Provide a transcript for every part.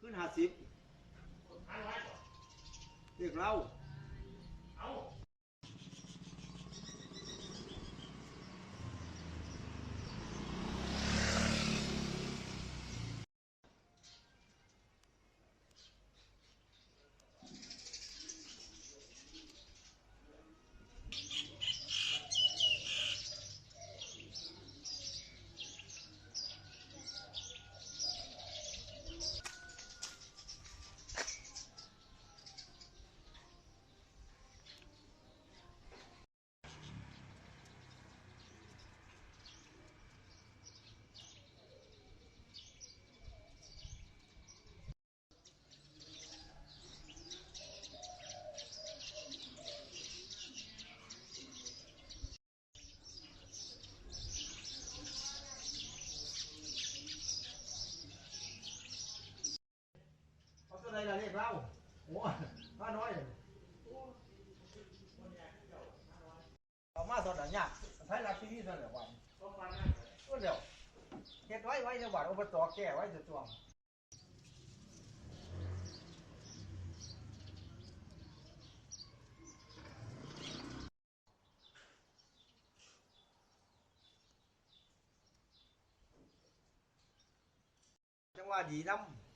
ขึ้นห้าสิบเรียกเรา อาตัวไหนล่ะเรียกเราโอ้ข้าน้อยเลยเอามาตอนไหนเนี่ยใช้หลักที่นี่สั่นแหละวันก็เดี๋ยวเฮ็ดไว้ไว้ในวัดอบตแก้ไว้จะจวงจังหวะดีน้ำ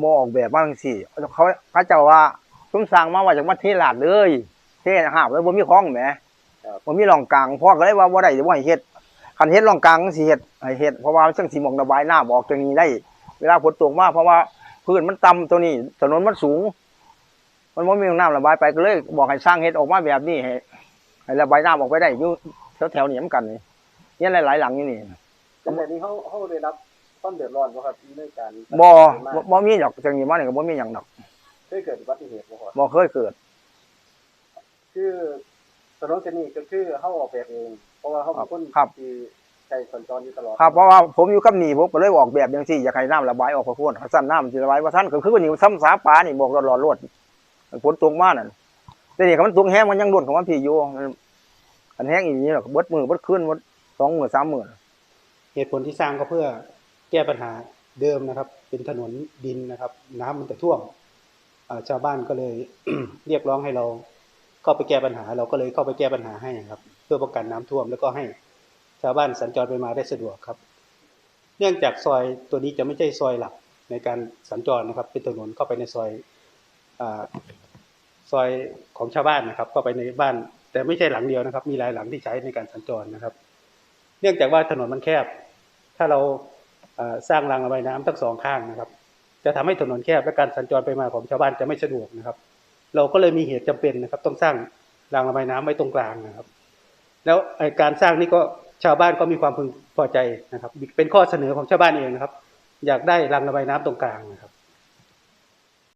มออกแบบมาจังซี่เขาเขาเจ้าว่าซุ้มสร้างมาว่าจากมาเทลาดเลย เทหาบเลยบ่มีของแหมบ่มีร่องกลางพ่อก็เลยว่าบ่ได้บ่ให้เฮ็ดคันเฮ็ดร่องกลางสิเฮ็ดให้เฮ็ดเพราะว่าจังสิหมองระบายน้ำออกจังนี้ได้ เวลาฝนตกมาเพราะว่าพื้นมันต่ำตัวนี้ ถนนมันสูง มันบ่มีน้ำระบายไปก็เลยบอกให้สร้างเฮ็ดออกมาแบบนี้ให้ให้ระบายน้ำออกไปได้อยู่แถวๆนี้เหมือนกันนี่เนี่ยหลายๆหลังอยู่นี่จังหวะนี้เขาเขาได้รับ ความเดือดร้อนบ่ครับในการบ่บ่บ่มีดอกจังนี้มานี่ก็บ่มีหยังดอกเคยเกิดอุบัติเหตุบ่ครับบ่เคยเกิด คือถนนเส้นนี้ก็คือเขาออกแบบเองเพราะว่าเขาเป็นคนครับที่ใช้สัญจรอยู่ตลอดครับเพราะว่าผมอยู่กับนี่ผมก็เลยออกแบบอย่างที่อยากให้น้ำระบายออกพอพ้นสั้นน้ำสิระบายว่าท่านก็คือว่านี่ซ้ำสาปลานี่บอกหลอดๆรวดฝนตกมานั่นแต่นี่คันมันตกแห้งมันยังร่วนของมันพี่อยู่มันอันแห้งอีกนี้หรอกเบิดมือเบิดคืนเบิดสองมือสามมือเหตุผลที่สร้างก็เพื่อ แก้ปัญหาเดิมนะครับ เป็นถนนดินนะครับ น้ำมันจะท่วมชาวบ้านก็เลยเรียกร้องให้เราเข้าไปแก้ปัญหา เราก็เลยเข้าไปแก้ปัญหาให้ครับ เพื่อป้องกันน้ำท่วมแล้วก็ให้ชาวบ้านสัญจรไปมาได้สะดวกครับ เนื่องจากซอยตัวนี้จะไม่ใช่ซอยหลักในการสัญจรนะครับ เป็นถนนเข้าไปในซอยอซอยของชาวบ้านนะครับ เข้าไปในบ้าน แต่ไม่ใช่หลังเดียวนะครับ มีหลายหลังที่ใช้ในการสัญจรนะครับ เนื่องจากว่าถนนมันแคบ ถ้าเรา สร้างรางระบายน้ำทั้งสองข้างนะครับ จะทำให้ถนนแคบและการสัญจรไปมาของชาวบ้านจะไม่สะดวกนะครับ เราก็เลยมีเหตุจำเป็นนะครับ ต้องสร้างรางระบายน้ำไว้ตรงกลางนะครับ แล้วการสร้างนี่ก็ชาวบ้านก็มีความพึงพอใจนะครับ เป็นข้อเสนอของชาวบ้านเองนะครับ อยากได้รางระบายน้ำตรงกลางนะครับ